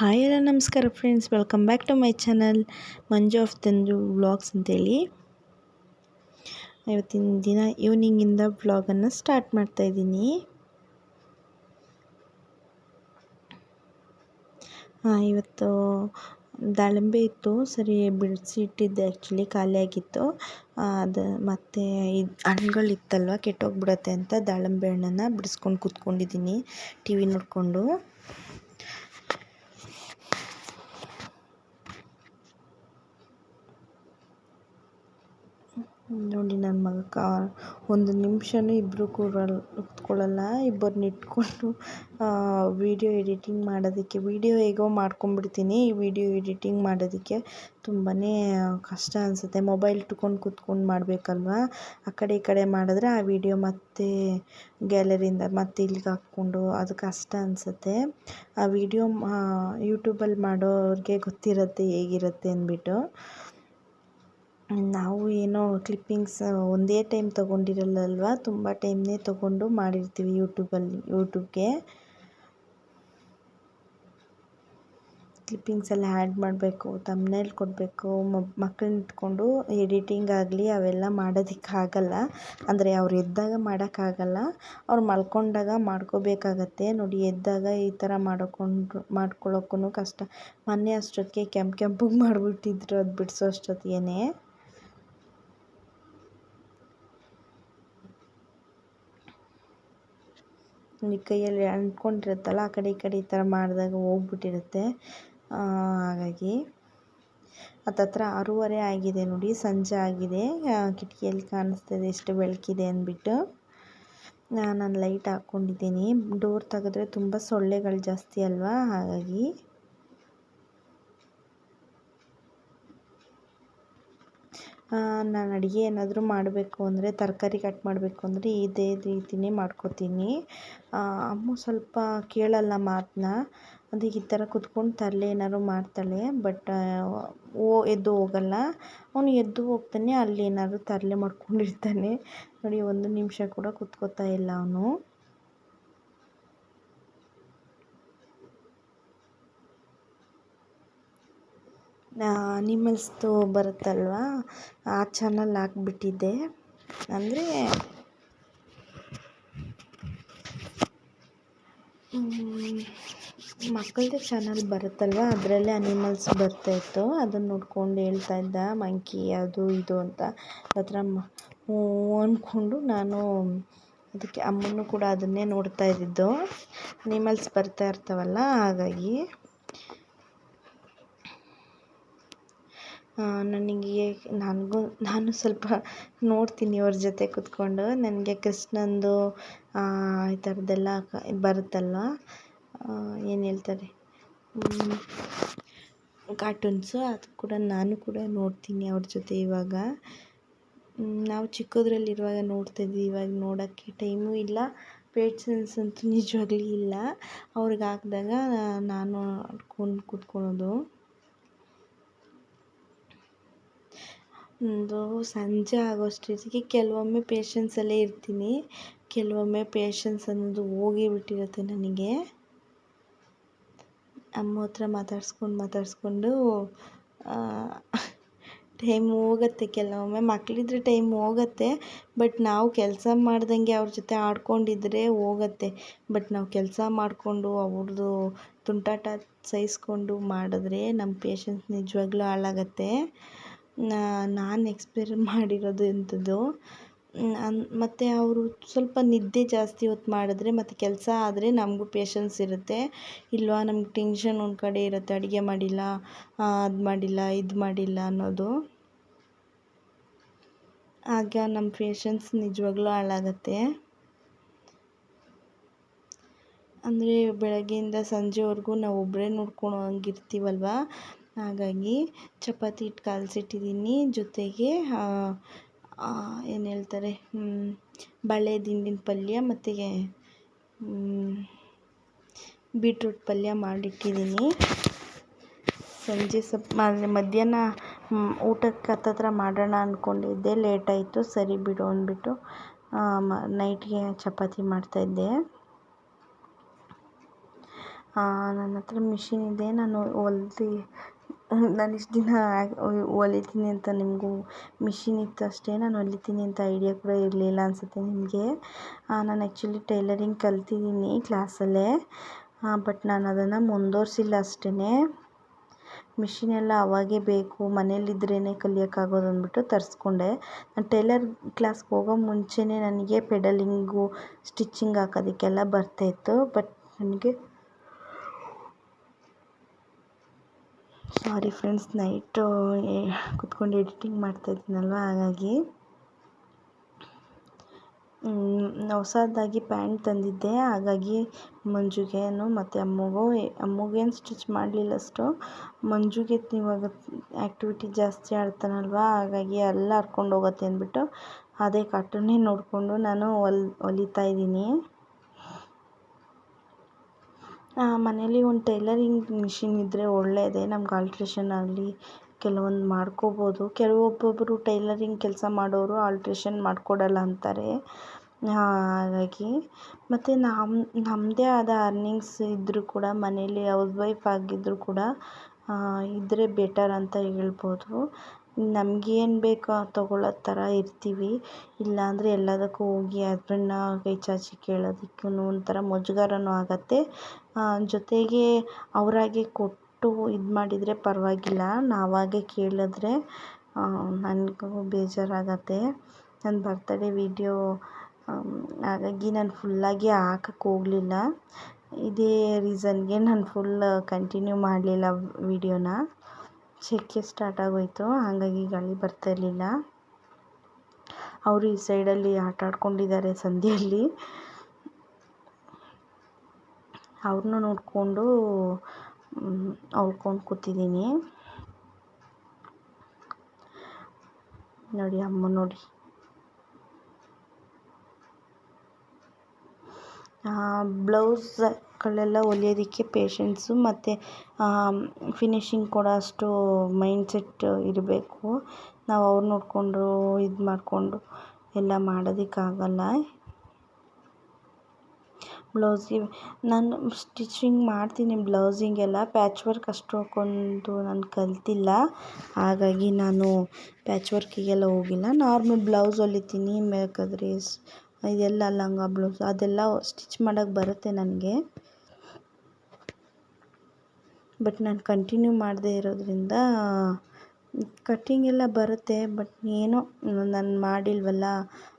Hi ಎಲ್ಲ ನಮಸ್ಕಾರ friends welcome back to my channel Manju of ತಂದು ವ್ಲಾಗ್ಸ್ ಅಂತೇಳಿ. ಇವತ್ತಿನ ದಿನ ಈವ್ನಿಂಗಿಂದ ವ್ಲಾಗನ್ನು ಸ್ಟಾರ್ಟ್ ಮಾಡ್ತಾ ಇದ್ದೀನಿ. ಇವತ್ತು ದಾಳಿಂಬೆ ಇತ್ತು, ಸರಿ ಬಿಡಿಸಿ ಇಟ್ಟಿದ್ದೆ ಆ್ಯಕ್ಚುಲಿ ಖಾಲಿಯಾಗಿತ್ತು ಅದು ಮತ್ತು ಇದು ಹಣ್ಗಳಿತ್ತಲ್ವ ಕೆಟ್ಟೋಗ್ಬಿಡತ್ತೆ ಅಂತ ದಾಳಿಂಬೆ ಹಣ್ಣನ್ನು ಬಿಡಿಸ್ಕೊಂಡು ಕೂತ್ಕೊಂಡಿದ್ದೀನಿ ಟಿ ವಿ ನೋಡಿಕೊಂಡು. ನೋಡಿ ನನ್ನ ಮಗ ಒಂದು ನಿಮಿಷನೂ ಇಬ್ಬರು ಕೂರಲ್ಲ ಕೂತ್ಕೊಳ್ಳಲ್ಲ. ಇಬ್ಬರನ್ನ ಇಟ್ಕೊಂಡು ವೀಡಿಯೋ ಎಡಿಟಿಂಗ್ ಮಾಡೋದಕ್ಕೆ ವೀಡಿಯೋ ಹೇಗೋ ಮಾಡ್ಕೊಂಡ್ಬಿಡ್ತೀನಿ ಈ ವೀಡಿಯೋ ಎಡಿಟಿಂಗ್ ಮಾಡೋದಕ್ಕೆ. ತುಂಬಾ ಕಷ್ಟ ಅನಿಸುತ್ತೆ. ಮೊಬೈಲ್ ಇಟ್ಕೊಂಡು ಕೂತ್ಕೊಂಡು ಮಾಡಬೇಕಲ್ವ? ಆ ಕಡೆ ಈ ಕಡೆ ಮಾಡಿದ್ರೆ ಆ ವೀಡಿಯೋ ಮತ್ತೆ ಗ್ಯಾಲರಿಯಿಂದ ಮತ್ತೆ ಇಲ್ಲಿಗೆ ಹಾಕ್ಕೊಂಡು ಅದು ಕಷ್ಟ ಅನಿಸುತ್ತೆ. ಆ ವೀಡಿಯೋ ಯೂಟ್ಯೂಬಲ್ಲಿ ಮಾಡೋರಿಗೆ ಗೊತ್ತಿರುತ್ತೆ ಹೇಗಿರುತ್ತೆ ಅಂದ್ಬಿಟ್ಟು. ನಾವು ಏನೋ ಕ್ಲಿಪ್ಪಿಂಗ್ಸ್ ಒಂದೇ ಟೈಮ್ ತೊಗೊಂಡಿರಲ್ಲಲ್ವ? ತುಂಬ ಟೈಮ್ನೇ ತೊಗೊಂಡು ಮಾಡಿರ್ತೀವಿ ಯೂಟ್ಯೂಬಲ್ಲಿ ಯೂಟ್ಯೂಬ್ಗೆ ಕ್ಲಿಪ್ಪಿಂಗ್ಸ್ ಎಲ್ಲ ಆ್ಯಡ್ ಮಾಡಬೇಕು ತಮ್ಮನೇಲಿ ಕೊಡಬೇಕು ಮಕ್ಕಳನ್ನ ಇಟ್ಕೊಂಡು ಎಡಿಟಿಂಗ್ ಆಗಲಿ ಅವೆಲ್ಲ ಮಾಡೋದಕ್ಕಾಗಲ್ಲ. ಅಂದರೆ ಅವ್ರು ಎದ್ದಾಗ ಮಾಡೋಕ್ಕಾಗಲ್ಲ. ಅವ್ರು ಮಲ್ಕೊಂಡಾಗ ಮಾಡ್ಕೋಬೇಕಾಗತ್ತೆ. ನೋಡಿ, ಎದ್ದಾಗ ಈ ಥರ ಮಾಡ್ಕೊಂಡು ಮಾಡ್ಕೊಳ್ಳೋಕ್ಕೂ ಕಷ್ಟ. ಮೊನ್ನೆ ಅಷ್ಟೊತ್ತಿಗೆ ಕೆಂಪು ಕೆಂಪಗೆ ಮಾಡಿಬಿಟ್ಟಿದ್ರು ಅದು ಬಿಡಿಸೋ ಅಷ್ಟೊತ್ತಿಗೆ ಕೈಯಲ್ಲಿ ಅಂಟ್ಕೊಂಡಿರುತ್ತಲ್ಲ, ಆ ಕಡೆ ಈ ಕಡೆ ಈ ಥರ ಮಾಡಿದಾಗ ಹೋಗ್ಬಿಟ್ಟಿರುತ್ತೆ. ಹಾಗಾಗಿ ಹತ್ತತ್ರ ಆರೂವರೆ ಆಗಿದೆ ನೋಡಿ, ಸಂಜೆ ಆಗಿದೆ. ಕಿಟಕಿಯಲ್ಲಿ ಕಾಣಿಸ್ತಿದೆ ಎಷ್ಟು ಬೆಳಕಿದೆ ಅಂದ್ಬಿಟ್ಟು. ನಾನು ಲೈಟ್ ಹಾಕ್ಕೊಂಡಿದ್ದೀನಿ. ಡೋರ್ ತೆಗೆದ್ರೆ ತುಂಬ ಸೊಳ್ಳೆಗಳು ಜಾಸ್ತಿ ಅಲ್ವಾ? ಹಾಗಾಗಿ ನಾನು ಅಡುಗೆ ಏನಾದರೂ ಮಾಡಬೇಕು ಅಂದರೆ, ತರಕಾರಿ ಕಟ್ ಮಾಡಬೇಕು ಅಂದರೆ ಇದೇ ರೀತಿಯೇ ಮಾಡ್ಕೊತೀನಿ. ಅಮ್ಮ ಸ್ವಲ್ಪ ಕೇಳೋಲ್ಲ ಮಾತನ್ನ ಅದು ಈ ಥರ ಕುತ್ಕೊಂಡು ತರಲೆ ಏನಾದ್ರು ಮಾಡ್ತಾಳೆ. ಬಟ್ ಓ, ಎದ್ದು ಹೋಗಲ್ಲ. ಅವನು ಎದ್ದು ಹೋಗ್ತಾನೆ, ಅಲ್ಲಿ ಏನಾದ್ರೂ ತರಲೆ ಮಾಡ್ಕೊಂಡಿರ್ತಾನೆ. ನೋಡಿ, ಒಂದು ನಿಮಿಷ ಕೂಡ ಕುತ್ಕೋತಾ ಇಲ್ಲ ಅವನು. ಅನಿಮಲ್ಸ್ದು ಬರುತ್ತಲ್ವ? ಆ ಚಾನಲ್ ಹಾಕ್ಬಿಟ್ಟಿದ್ದೆ. ಅಂದರೆ ಮಕ್ಕಳದ್ದು ಚಾನಲ್ ಬರುತ್ತಲ್ವ? ಅದರಲ್ಲೇ ಅನಿಮಲ್ಸ್ ಬರ್ತಾಯಿತ್ತು ಅದನ್ನು ನೋಡ್ಕೊಂಡು ಹೇಳ್ತಾ ಇದ್ದ, ಮಂಕಿ ಅದು ಇದು ಅಂತ. ಅದರ ಅಂದ್ಕೊಂಡು ನಾನು ಅದಕ್ಕೆ ಅಮ್ಮನೂ ಕೂಡ ಅದನ್ನೇ ನೋಡ್ತಾ ಇದ್ದಿದ್ದು. ಅನಿಮಲ್ಸ್ ಬರ್ತಾ ಇರ್ತಾವಲ್ಲ, ಹಾಗಾಗಿ. ನನಗೆ ನನಗೂ, ನಾನು ಸ್ವಲ್ಪ ನೋಡ್ತೀನಿ ಅವ್ರ ಜೊತೆ ಕೂತ್ಕೊಂಡು. ನನಗೆ ಕೃಷ್ಣಂದು ಈ ಥರದ್ದೆಲ್ಲ ಬರುತ್ತಲ್ಲ ಏನು ಹೇಳ್ತಾರೆ? ಕಾರ್ಟೂನ್ಸು ಅದು ಕೂಡ ನಾನು ಕೂಡ ನೋಡ್ತೀನಿ ಅವ್ರ ಜೊತೆ ಇವಾಗ. ನಾವು ಚಿಕ್ಕದ್ರಲ್ಲಿರುವಾಗ ನೋಡ್ತಾಯಿದ್ವಿ ಇವಾಗ ನೋಡೋಕ್ಕೆ ಟೈಮೂ ಇಲ್ಲ ಪೇಟ್ಸನ್ಸ್ ಅಂತೂ ನಿಜವಾಗ್ಲೂ ಇಲ್ಲ. ಅವ್ರಿಗೆ ಹಾಕ್ದಾಗ ನಾನು ನೋಡ್ಕೊಂಡು ಕೂತ್ಕೊಳ್ಳೋದು ಒಂದು ಸಂಜೆ ಆಗೋಷ್ಟೊತ್ತಿಗೆ ಕೆಲವೊಮ್ಮೆ ಪೇಷನ್ಸಲ್ಲೇ ಇರ್ತೀನಿ. ಕೆಲವೊಮ್ಮೆ ಪೇಷನ್ಸ್ ಅನ್ನೋದು ಹೋಗಿ ಬಿಟ್ಟಿರುತ್ತೆ ನನಗೆ. ಅಮ್ಮ ಹತ್ರ ಮಾತಾಡ್ಸ್ಕೊಂಡು ಮಾತಾಡಿಸ್ಕೊಂಡು ಟೈಮ್ ಹೋಗುತ್ತೆ. ಕೆಲವೊಮ್ಮೆ ಮಕ್ಕಳಿದ್ರೆ ಟೈಮ್ ಹೋಗುತ್ತೆ. ಬಟ್ ನಾವು ಕೆಲಸ ಮಾಡ್ದಂಗೆ ಅವ್ರ ಜೊತೆ ಆಡ್ಕೊಂಡಿದ್ರೆ ಹೋಗುತ್ತೆ. ಬಟ್ ನಾವು ಕೆಲಸ ಮಾಡಿಕೊಂಡು ಅವ್ರದ್ದು ತುಂಟಾಟ ಸಹಿಸ್ಕೊಂಡು ಮಾಡಿದ್ರೆ ನಮ್ಮ ಪೇಷನ್ಸ್ ನಿಜವಾಗ್ಲೂ ಹಾಳಾಗತ್ತೆ. ನಾನು ಎಕ್ಸ್ಪೀರಿ ಮಾಡಿರೋದು ಇಂಥದ್ದು ಮತ್ತು ಅವರು ಸ್ವಲ್ಪ ನಿದ್ದೆ ಜಾಸ್ತಿ ಹೊತ್ತು ಮಾಡಿದ್ರೆ ಮತ್ತು ಕೆಲಸ ಆದರೆ ನಮಗೂ ಪೇಷನ್ಸ್ ಇರುತ್ತೆ. ಇಲ್ವಾ, ನಮ್ಗೆ ಟೆನ್ಷನ್ ಒಂದು ಕಡೆ ಇರುತ್ತೆ, ಅಡುಗೆ ಮಾಡಿಲ್ಲ ಅದು ಮಾಡಿಲ್ಲ, ಇದು ಮಾಡಿಲ್ಲ ಅನ್ನೋದು. ಆಗ ನಮ್ಮ ಪೇಷನ್ಸ್ ನಿಜವಾಗ್ಲೂ ಹಾಳಾಗತ್ತೆ. ಅಂದರೆ ಬೆಳಗ್ಗೆಯಿಂದ ಸಂಜೆವರೆಗೂ ನಾವು ಒಬ್ಬರೇ ನೋಡ್ಕೊಳೋ ಹಂಗಿರ್ತೀವಲ್ವ? ಹಾಗಾಗಿ ಚಪಾತಿ ಹಿಟ್ಟು ಕಲಸಿಟ್ಟಿದ್ದೀನಿ ಜೊತೆಗೆ ಏನು ಹೇಳ್ತಾರೆ ಬಾಳೆ ದಿಂಡಿನ ಪಲ್ಯ ಮತ್ತು ಬೀಟ್ರೂಟ್ ಪಲ್ಯ ಮಾಡಿಟ್ಟಿದ್ದೀನಿ ಸಂಜೆ ಸ್ವಲ್ಪ ಮಧ್ಯಾಹ್ನ ಊಟಕ್ಕೆ ಹತ್ತತ್ರ ಮಾಡೋಣ ಅಂದ್ಕೊಂಡಿದ್ದೆ ಲೇಟಾಯಿತು, ಸರಿ ಬಿಡು ಅಂದ್ಬಿಟ್ಟು ನೈಟ್ಗೆ ಚಪಾತಿ ಮಾಡ್ತಾಯಿದ್ದೆ. ನನ್ನ ಹತ್ರ ಮಿಷಿನ್ ಇದೆ, ನಾನು ಹೊಲ್ದು ನಾನು ಇಷ್ಟು ದಿನ ಹೊಲಿತೀನಿ ಅಂತ ನಿಮಗೂ ಮಿಷಿನ್ ಇತ್ತು ಅಷ್ಟೇ, ನಾನು ಹೊಲಿತೀನಿ ಅಂತ ಐಡಿಯಾ ಕೂಡ ಇರಲಿಲ್ಲ ಅನಿಸುತ್ತೆ ನಿಮಗೆ. ನಾನು ಆ್ಯಕ್ಚುಲಿ ಟೈಲರಿಂಗ್ ಕಲ್ತಿದ್ದೀನಿ ಕ್ಲಾಸಲ್ಲೇ ಬಟ್ ನಾನು ಅದನ್ನು ಮುಂದುವರ್ಸಿಲ್ಲ ಅಷ್ಟೇ ಮಿಷಿನ್ ಎಲ್ಲ ಅವಾಗೇ ಬೇಕು ಮನೇಲಿದ್ರೇ ಕಲಿಯೋಕ್ಕಾಗೋದು ಅಂದ್ಬಿಟ್ಟು ತರಿಸ್ಕೊಂಡೆ. ನಾನು ಟೈಲರ್ ಕ್ಲಾಸ್ಗೆ ಹೋಗೋ ಮುಂಚೆನೇ ನನಗೆ ಪೆಡಲಿಂಗು ಸ್ಟಿಚಿಂಗ್ ಹಾಕೋದಕ್ಕೆಲ್ಲ ಬರ್ತಾಯಿತ್ತು ಬಟ್ ನನಗೆ ಸಾರಿ ಫ್ರೆಂಡ್ಸ್ ನೈಟು ಕುತ್ಕೊಂಡು ಎಡಿಟಿಂಗ್ ಮಾಡ್ತಾಯಿದ್ದೀನಲ್ವ ಹಾಗಾಗಿ ಹೊಸದಾಗಿ ಪ್ಯಾಂಟ್ ತಂದಿದ್ದೆ. ಹಾಗಾಗಿ ಮಂಜುಗೇನು ಮತ್ತು ಅಮ್ಮಗೂ, ಅಮ್ಮಗೇನು ಸ್ಟಿಚ್ ಮಾಡಲಿಲ್ಲ ಅಷ್ಟು. ಮಂಜುಗೆ ಇವಾಗ ಆ್ಯಕ್ಟಿವಿಟಿ ಜಾಸ್ತಿ ಆಡ್ತಾನಲ್ವ? ಹಾಗಾಗಿ ಎಲ್ಲ ಹರ್ಕೊಂಡು ಹೋಗುತ್ತೆ ಅಂದ್ಬಿಟ್ಟು, ಅದೇ ಕಾಟನ್ನೇ ನೋಡಿಕೊಂಡು ನಾನು ಹೊಲ್ ಹೊಲಿತಾ ಇದ್ದೀನಿ. ಮನೇಲಿ ಒಂದು ಟೈಲರಿಂಗ್ ಮಿಷಿನ್ ಇದ್ದರೆ ಒಳ್ಳೆಯದೇ ನಮ್ಗೆ ಆಲ್ಟ್ರೇಷನ್ ಆಗಲಿ ಕೆಲವೊಂದು ಮಾಡ್ಕೊಬೋದು. ಕೆಲವೊಬ್ಬೊಬ್ಬರು ಟೈಲರಿಂಗ್ ಕೆಲಸ ಮಾಡೋರು ಆಲ್ಟ್ರೇಷನ್ ಮಾಡಿಕೊಡಲ್ಲ ಅಂತಾರೆ. ಹಾಗಾಗಿ ಮತ್ತು ನಮ್ಮ ನಮ್ಮದೇ ಆದ ಅರ್ನಿಂಗ್ಸ್ ಇದ್ದರೂ ಕೂಡ ಮನೇಲಿ ಹೌಸ್ ವೈಫ್ ಆಗಿದ್ದರೂ ಕೂಡ ಇದ್ದರೆ ಬೆಟರ್ ಅಂತ ಹೇಳ್ಬೋದು. ನಮ್ಗೇನು ಬೇಕೋ ತೊಗೊಳ್ಳೋ ಥರ ಇರ್ತೀವಿ. ಇಲ್ಲಾಂದರೆ ಎಲ್ಲದಕ್ಕೂ ಹೋಗಿ ಅದ್ರನ್ನ ಕೈ ಚಾಚಿ ಕೇಳೋದಕ್ಕೂ ಒಂಥರ ಮುಜುಗರನೂ ಆಗುತ್ತೆ. ಜೊತೆಗೆ ಅವರಾಗೆ ಕೊಟ್ಟು ಇದು ಮಾಡಿದರೆ ಪರವಾಗಿಲ್ಲ. ನಾವಾಗೇ ಕೇಳಿದ್ರೆ ನನಗೂ ಬೇಜಾರಾಗತ್ತೆ. ನನ್ನ ಬರ್ತಡೇ ವೀಡಿಯೋ ಹಾಗಾಗಿ ನಾನು ಫುಲ್ಲಾಗಿ ಹಾಕಕ್ಕೆ ಹೋಗಲಿಲ್ಲ. ಇದೇ ರೀಸನ್ಗೆ ನಾನು ಫುಲ್ ಕಂಟಿನ್ಯೂ ಮಾಡಲಿಲ್ಲ ವೀಡಿಯೋನ. ಸೆಕೆ ಸ್ಟಾರ್ಟ್ ಆಗೋಯಿತು. ಹಾಗಾಗಿ ಗಾಳಿ ಬರ್ತಾ ಇರಲಿಲ್ಲ. ಅವರು ಈ ಸೈಡಲ್ಲಿ ಆಟ ಆಡ್ಕೊಂಡಿದ್ದಾರೆ ಸಂಧಿಯಲ್ಲಿ. ಅವ್ರನ್ನೂ ನೋಡಿಕೊಂಡು ಅವ್ಕೊಂಡು ಕೂತಿದ್ದೀನಿ. ನೋಡಿ ಅಮ್ಮ ನೋಡಿ. ಬ್ಲೌಸ್ಗಳೆಲ್ಲ ಹೊಲಿಯೋದಕ್ಕೆ ಪೇಶನ್ಸು ಮತ್ತು ಫಿನಿಶಿಂಗ್ ಕೊಡೋ ಅಷ್ಟು ಮೈಂಡ್ಸೆಟ್ ಇರಬೇಕು. ನಾವು ಅವ್ರು ನೋಡಿಕೊಂಡು ಇದು ಮಾಡಿಕೊಂಡು ಎಲ್ಲ ಮಾಡೋದಕ್ಕಾಗಲ್ಲ. ಬ್ಲೌಸಿಗೆ ನಾನು ಸ್ಟಿಚಿಂಗ್ ಮಾಡ್ತೀನಿ ಬ್ಲೌಸಿಂಗೆಲ್ಲ ಪ್ಯಾಚ್ ವರ್ಕ್ ಅಷ್ಟೊಂದು ನಾನು ಕಲಿತಿಲ್ಲ. ಹಾಗಾಗಿ ನಾನು ಪ್ಯಾಚ್ ವರ್ಕಿಗೆಲ್ಲ ಹೋಗಿಲ್ಲ. ನಾರ್ಮಲ್ ಬ್ಲೌಸ್ ಹೊಲಿತೀನಿ, ಬೇಕಾದರೆ ಇದೆಲ್ಲ ಲಂಗ ಬ್ಲೌಸ್ ಅದೆಲ್ಲ ಸ್ಟಿಚ್ ಮಾಡೋಕ್ಕೆ ಬರುತ್ತೆ ನನಗೆ. ಬಟ್ ನಾನು ಕಂಟಿನ್ಯೂ ಮಾಡದೇ ಇರೋದ್ರಿಂದ ಕಟ್ಟಿಂಗ್ ಎಲ್ಲ ಬರುತ್ತೆ, ಬಟ್ ಏನೋ ನಾನು ಮಾಡಿಲ್ವಲ್ಲ,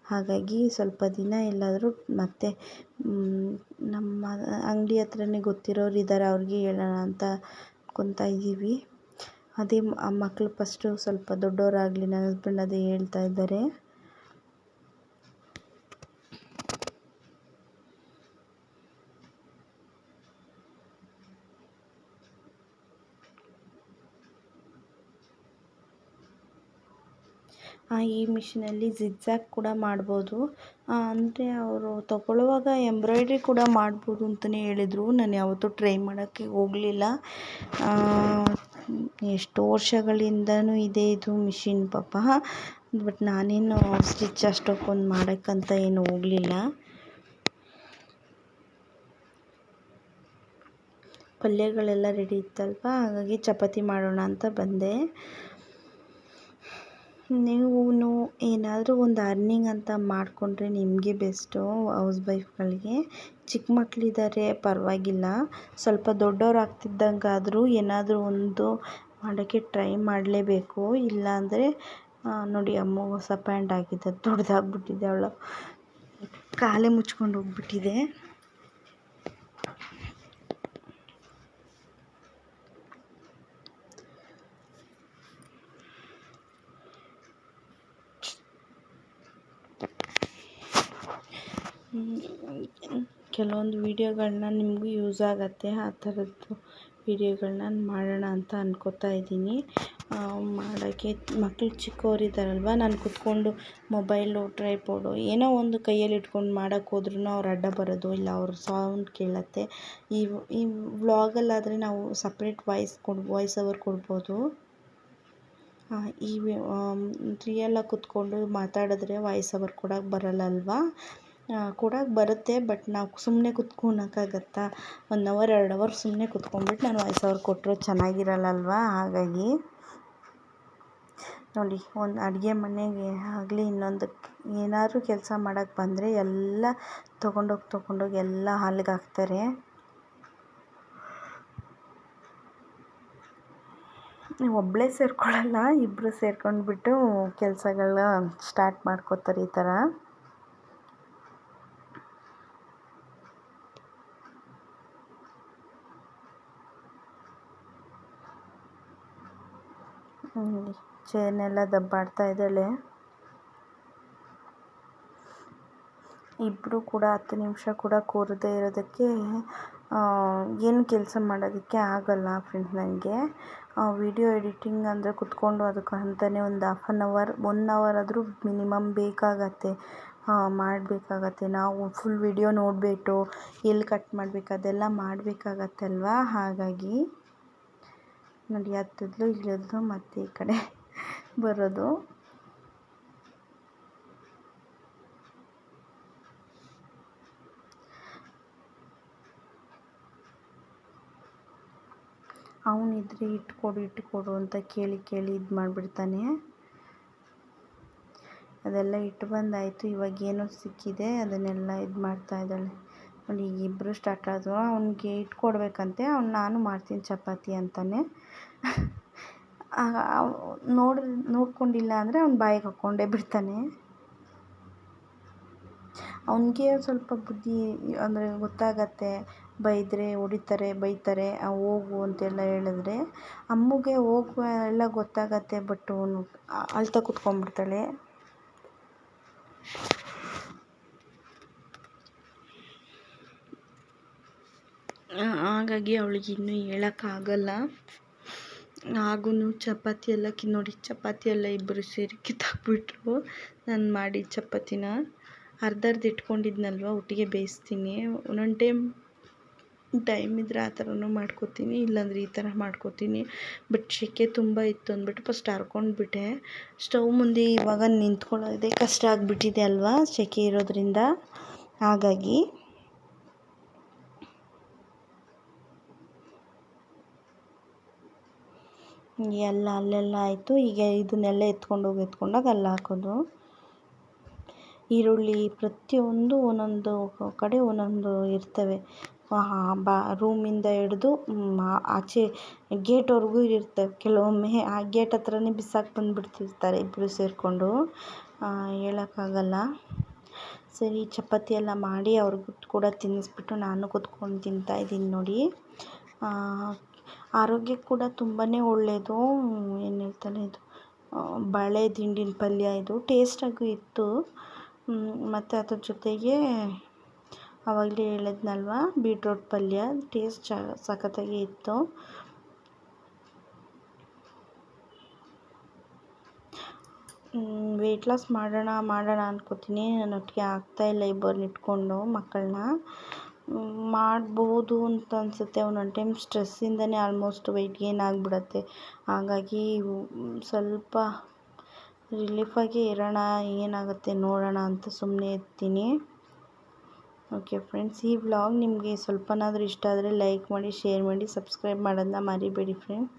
ಹಾಗಾಗಿ ಸ್ವಲ್ಪ ದಿನ ಎಲ್ಲಾದರೂ ಮತ್ತೆ ನಮ್ಮ ಅಂಗಡಿ ಹತ್ರನೇ ಗೊತ್ತಿರೋರು ಇದ್ದಾರೆ, ಅವ್ರಿಗೆ ಹೇಳೋಣ ಅಂತ ಅನ್ಕೊತಾ ಇದ್ದೀವಿ. ಅದೇ ಆ ಮಕ್ಕಳು ಫಸ್ಟು ಸ್ವಲ್ಪ ದೊಡ್ಡವರಾಗಲಿ, ನನ್ನ ಹಸ್ಬೆಂಡ್ ಅದೇ ಹೇಳ್ತಾ ಇದ್ದಾರೆ. ಈ ಮಿಷಿನಲ್ಲಿ ಜಿಗ್ಜಾಗ್ ಕೂಡ ಮಾಡ್ಬೋದು. ಅಂದರೆ ಅವರು ತೊಗೊಳ್ಳುವಾಗ ಎಂಬ್ರಾಯ್ಡ್ರಿ ಕೂಡ ಮಾಡ್ಬೋದು ಅಂತಲೇ ಹೇಳಿದರು. ನಾನು ಯಾವತ್ತೂ ಟ್ರೈ ಮಾಡೋಕ್ಕೆ ಹೋಗಲಿಲ್ಲ. ಎಷ್ಟೋ ವರ್ಷಗಳಿಂದಲೂ ಇದೆ ಇದು ಮಿಷಿನ್ ಪಾಪ. ಬಟ್ ನಾನೇನು ಸ್ಟಿಚ್ ಅಷ್ಟಕ್ಕೊಂದು ಮಾಡೋಕ್ಕಂತ ಏನು ಹೋಗಲಿಲ್ಲ. ಪಲ್ಯಗಳೆಲ್ಲ ರೆಡಿ ಇತ್ತಲ್ವ? ಹಾಗಾಗಿ ಚಪಾತಿ ಮಾಡೋಣ ಅಂತ ಬಂದೆ. ನೀವು ಏನಾದರೂ ಒಂದು ಅರ್ನಿಂಗ್ ಅಂತ ಮಾಡಿಕೊಂಡ್ರೆ ನಿಮಗೆ ಬೆಸ್ಟು ಹೌಸ್ ವೈಫ್ಗಳಿಗೆ ಚಿಕ್ಕ ಮಕ್ಕಳಿದ್ದಾರೆ ಪರವಾಗಿಲ್ಲ. ಸ್ವಲ್ಪ ದೊಡ್ಡವ್ರು ಆಗ್ತಿದ್ದಂಗಾದರೂ ಏನಾದರೂ ಒಂದು ಮಾಡೋಕ್ಕೆ ಟ್ರೈ ಮಾಡಲೇಬೇಕು. ಇಲ್ಲ ಅಂದರೆ ನೋಡಿ ಅಮ್ಮ ಹೊಸ ಪ್ಯಾಂಟ್ ಆಗಿದೆ ದೊಡ್ಡದಾಗ್ಬಿಟ್ಟಿದೆ ಅವಳು. ಕಾಲೇ ಮುಚ್ಕೊಂಡು ಹೋಗ್ಬಿಟ್ಟಿದೆ. ಕೆಲವೊಂದು ವೀಡಿಯೋಗಳನ್ನ ನಿಮಗೂ ಯೂಸ್ ಆಗುತ್ತೆ, ಆ ಥರದ್ದು ವೀಡಿಯೋಗಳನ್ನ ಮಾಡೋಣ ಅಂತ ಅಂದ್ಕೋತಾ ಇದ್ದೀನಿ. ಮಾಡೋಕ್ಕೆ ಮಕ್ಕಳು ಚಿಕ್ಕವರಿದ್ದಾರಲ್ವ ನಾನು ಕೂತ್ಕೊಂಡು ಮೊಬೈಲು, ಟ್ರೈಪೋಡು ಏನೋ ಒಂದು ಕೈಯಲ್ಲಿ ಇಟ್ಕೊಂಡು ಮಾಡೋಕ್ಕೆ ಹೋದ್ರೂ ಅವ್ರು ಅಡ್ಡ ಬರೋದು, ಇಲ್ಲ ಅವ್ರ ಸೌಂಡ್ ಕೇಳುತ್ತೆ. ಈ ಈ ವ್ಲಾಗಲ್ಲಾದರೆ ನಾವು ಸಪ್ರೇಟ್ ವಾಯ್ಸ್ ಕೊಡ್, ವಾಯ್ಸ್ ಓವರ್ ಕೊಡ್ಬೋದು. ಈ ರಿಯಲಾಗಿ ಕೂತ್ಕೊಂಡು ಮಾತಾಡಿದ್ರೆ ವಾಯ್ಸ್ ಓವರ್ ಕೊಡೋಕ್ಕೆ ಬರಲ್ಲ ಅಲ್ವಾ ಕೊಡೋಕೆ ಬರುತ್ತೆ, ಬಟ್ ನಾವು ಸುಮ್ಮನೆ ಕುತ್ಕೊಳಕ್ಕಾಗತ್ತಾ? ಒನ್ ಅವರ್, ಎರಡು ಅವರ್ ಸುಮ್ಮನೆ ಕುತ್ಕೊಂಡ್ಬಿಟ್ಟು ನಾನು ವಾಯ್ಸ್ ಸಾವಿರ ಕೊಟ್ಟರು ಚೆನ್ನಾಗಿರಲ್ಲಲ್ವಾ? ಹಾಗಾಗಿ ನೋಡಿ, ಒಂದು ಅಡುಗೆ ಮನೆಗೆ ಆಗಲಿ ಇನ್ನೊಂದಕ್ಕೆ ಏನಾದರೂ ಕೆಲಸ ಮಾಡೋಕ್ಕೆ ಬಂದರೆ ಎಲ್ಲ ತೊಗೊಂಡೋಗಿ ತೊಗೊಂಡೋಗಿ ಎಲ್ಲ ಹಾಲಿಗೆ ಹಾಕ್ತಾರೆ. ಒಬ್ಬಳೇ ಸೇರ್ಕೊಳ್ಳಲ್ಲ ಇಬ್ಬರು ಸೇರ್ಕೊಂಡ್ಬಿಟ್ಟು ಕೆಲಸಗಳ ಸ್ಟಾರ್ಟ್ ಮಾಡ್ಕೋತಾರೆ ಈ ಥರ ಚೇನೆಲ್ಲ ದಬ್ಬಾಡ್ತಾ ಇದ್ದಾಳೆ. ಇಬ್ಬರು ಕೂಡ ಹತ್ತು ನಿಮಿಷ ಕೂಡ ಕೂರದೇ ಇರೋದಕ್ಕೆ ಏನು ಕೆಲಸ ಮಾಡೋದಕ್ಕೆ ಆಗಲ್ಲ ಫ್ರೆಂಡ್ಸ್ ನನಗೆ ವಿಡಿಯೋ ಎಡಿಟಿಂಗ್ ಅಂದರೆ ಕುತ್ಕೊಂಡು ಅದಕ್ಕೆ ಅಂತಲೇ ಒಂದು half an hour one hour ಆದರೂ ಮಿನಿಮಮ್ ಬೇಕಾಗತ್ತೆ. ಮಾಡಬೇಕಾಗತ್ತೆ. ನಾವು ಫುಲ್ ವಿಡಿಯೋ ನೋಡಿಬಿಟ್ಟು ಎಲ್ಲಿ ಕಟ್ ಮಾಡಬೇಕು ಅದೆಲ್ಲ ಮಾಡಬೇಕಾಗತ್ತಲ್ವಾ? ಹಾಗಾಗಿ ನೋಡಿ ಹತ್ತಿದ್ಲು ಇಳಿದ್ಲು ಮತ್ತು ಈ ಕಡೆ. ಬರೋದು. ಅವನಿದ್ರೆ ಇಟ್ಕೊಡು ಇಟ್ಕೊಡು ಅಂತ ಕೇಳಿ ಕೇಳಿ ಇದು ಮಾಡಿಬಿಡ್ತಾನೆ. ಅದೆಲ್ಲ ಇಟ್ಟು ಬಂದಾಯಿತು, ಇವಾಗ ಏನೋ ಸಿಕ್ಕಿದೆ, ಅದನ್ನೆಲ್ಲ ಇದು ಮಾಡ್ತಾ ಇದ್ದಾಳೆ. ನೋಡಿ ಇಬ್ಬರು ಸ್ಟಾರ್ಟ್ ಆದರು. ಅವ್ನಿಗೆ ಇಟ್ಕೊಡ್ಬೇಕಂತೆ, ಅವ್ನು ನಾನು ಮಾಡ್ತೀನಿ ಚಪಾತಿ ಅಂತಾನೆ. ನೋಡಿ, ನೋಡ್ಕೊಂಡಿಲ್ಲ ಅಂದರೆ ಅವ್ನು ಬಾಯಿಗೆ ಹಾಕ್ಕೊಂಡೇ ಬಿಡ್ತಾನೆ. ಅವನಿಗೆ ಸ್ವಲ್ಪ ಬುದ್ಧಿ ಅಂದರೆ ಗೊತ್ತಾಗತ್ತೆ. ಬೈದರೆ, ಹೊಡಿತಾರೆ, ಬೈತಾರೆ ಹೋಗು ಅಂತೆಲ್ಲ ಹೇಳಿದ್ರೆ ಅಮ್ಮುಗೆ ಹೋಗು ಎಲ್ಲ ಗೊತ್ತಾಗತ್ತೆ ಬಟ್ ಅವನು ಅಳ್ತಾ ಕೂತ್ಕೊಂಡ್ಬಿಡ್ತಾಳೆ. ಹಾಗಾಗಿ ಅವಳಿಗೆ ಇನ್ನೂ ಹೇಳೋಕ್ಕಾಗಲ್ಲ. ಹಾಗೂ ಚಪಾತಿ ಎಲ್ಲ ಕಿ ನೋಡಿ ಚಪಾತಿ ಎಲ್ಲ ಇಬ್ಬರು ಸೇರಿ ಕಿತ್ತಾಕ್ಬಿಟ್ರು. ನಾನು ಮಾಡಿದ ಚಪಾತಿನ ಅರ್ಧ ಅರ್ಧ ಇಟ್ಕೊಂಡಿದ್ನಲ್ವ, ಒಟ್ಟಿಗೆ ಬೇಯಿಸ್ತೀನಿ. ಒಂದೊಂದು ಟೈಮ್ ಟೈಮ್ ಇದ್ದರೆ ಆ ಥರನೂ ಮಾಡ್ಕೋತೀನಿ, ಇಲ್ಲಾಂದರೆ ಈ ಥರ ಮಾಡ್ಕೋತೀನಿ. ಬಟ್ ಸೆಕೆ ತುಂಬ ಇತ್ತು ಅಂದ್ಬಿಟ್ಟು ಫಸ್ಟ್ ಹರ್ಕೊಂಡ್ಬಿಟ್ಟೆ ಸ್ಟವ್ ಮುಂದೆ ಇವಾಗ ನಿಂತ್ಕೊಳ್ಳೋದೇ ಕಷ್ಟ ಆಗಿಬಿಟ್ಟಿದೆ ಅಲ್ವಾ ಸೆಕೆ ಇರೋದರಿಂದ. ಹಾಗಾಗಿ ಎಲ್ಲ ಅಲ್ಲೆಲ್ಲ ಆಯಿತು. ಈಗ ಇದನ್ನೆಲ್ಲ ಎತ್ಕೊಂಡೋಗಿ ಎತ್ಕೊಂಡೋಗಿ ಅಲ್ಲಿ ಹಾಕೋದು. ಈರುಳ್ಳಿ ಪ್ರತಿಯೊಂದು ಒಂದೊಂದು ಕಡೆ ಒಂದೊಂದು ಇರ್ತವೆ. ಬಾ, ರೂಮಿಂದ ಹಿಡ್ದು ಆಚೆ ಗೇಟ್ವರೆಗೂ ಇರ್ತವೆ. ಕೆಲವೊಮ್ಮೆ ಆ ಗೇಟ್ ಹತ್ರನೇ ಬಿಸಾಕಿ ಬಂದುಬಿಡ್ತಿರ್ತಾರೆ ಇಬ್ಬರು ಸೇರಿಕೊಂಡು. ಹೇಳೋಕ್ಕಾಗಲ್ಲ. ಸರಿ, ಚಪಾತಿ ಎಲ್ಲ ಮಾಡಿ ಅವ್ರಿಗೂ ಕೂಡ ತಿನ್ನಿಸ್ಬಿಟ್ಟು ನಾನು ಕೂತ್ಕೊಂಡು ತಿಂತಾಯಿದ್ದೀನಿ ನೋಡಿ. ಆರೋಗ್ಯಕ್ಕೆ ಕೂಡ ತುಂಬಾ ಒಳ್ಳೆಯದು ಏನು ಹೇಳ್ತಾರೆ ಇದು? ಬಾಳೆ ದಿಂಡಿನ ಪಲ್ಯ ಇದು ಟೇಸ್ಟಾಗೂ ಇತ್ತು. ಮತ್ತು ಅದ್ರ ಜೊತೆಗೆ ಆವಾಗಲೇ ಹೇಳಿದ್ನಲ್ವ? ಬೀಟ್ರೋಟ್ ಪಲ್ಯ ಟೇಸ್ಟ್ ಸಖತ್ತಾಗಿ ಇತ್ತು. ವೆಯ್ಟ್ ಲಾಸ್ ಮಾಡೋಣ ಮಾಡೋಣ ಅನ್ಕೋತೀನಿ. ನಾನು ಒಟ್ಟಿಗೆ ಆಗ್ತಾಯಿಲ್ಲ ಇಬ್ಬರನ್ನ ಇಟ್ಕೊಂಡು ಮಕ್ಕಳನ್ನ ಮಾಡ್ಬೋದು ಅಂತ ಅನಿಸುತ್ತೆ. ಒಂದೊಂದು ಟೈಮ್ ಸ್ಟ್ರೆಸ್ಸಿಂದನೇ ಆಲ್ಮೋಸ್ಟ್ ವೆಯ್ಟ್ ಗೇನ್ ಆಗಿಬಿಡತ್ತೆ. ಹಾಗಾಗಿ ಸ್ವಲ್ಪ ರಿಲೀಫಾಗಿ ಇರೋಣ, ಏನಾಗುತ್ತೆ ನೋಡೋಣ ಅಂತ ಸುಮ್ಮನೆ ಇರ್ತೀನಿ. ಓಕೆ ಫ್ರೆಂಡ್ಸ್ ಈ ವ್ಲಾಗ್ ನಿಮಗೆ ಸ್ವಲ್ಪನಾದರೂ ಇಷ್ಟ ಆದರೆ ಲೈಕ್ ಮಾಡಿ ಶೇರ್ ಮಾಡಿ ಸಬ್ಸ್ಕ್ರೈಬ್ ಮಾಡೋದನ್ನ ಮರಿಬೇಡಿ ಫ್ರೆಂಡ್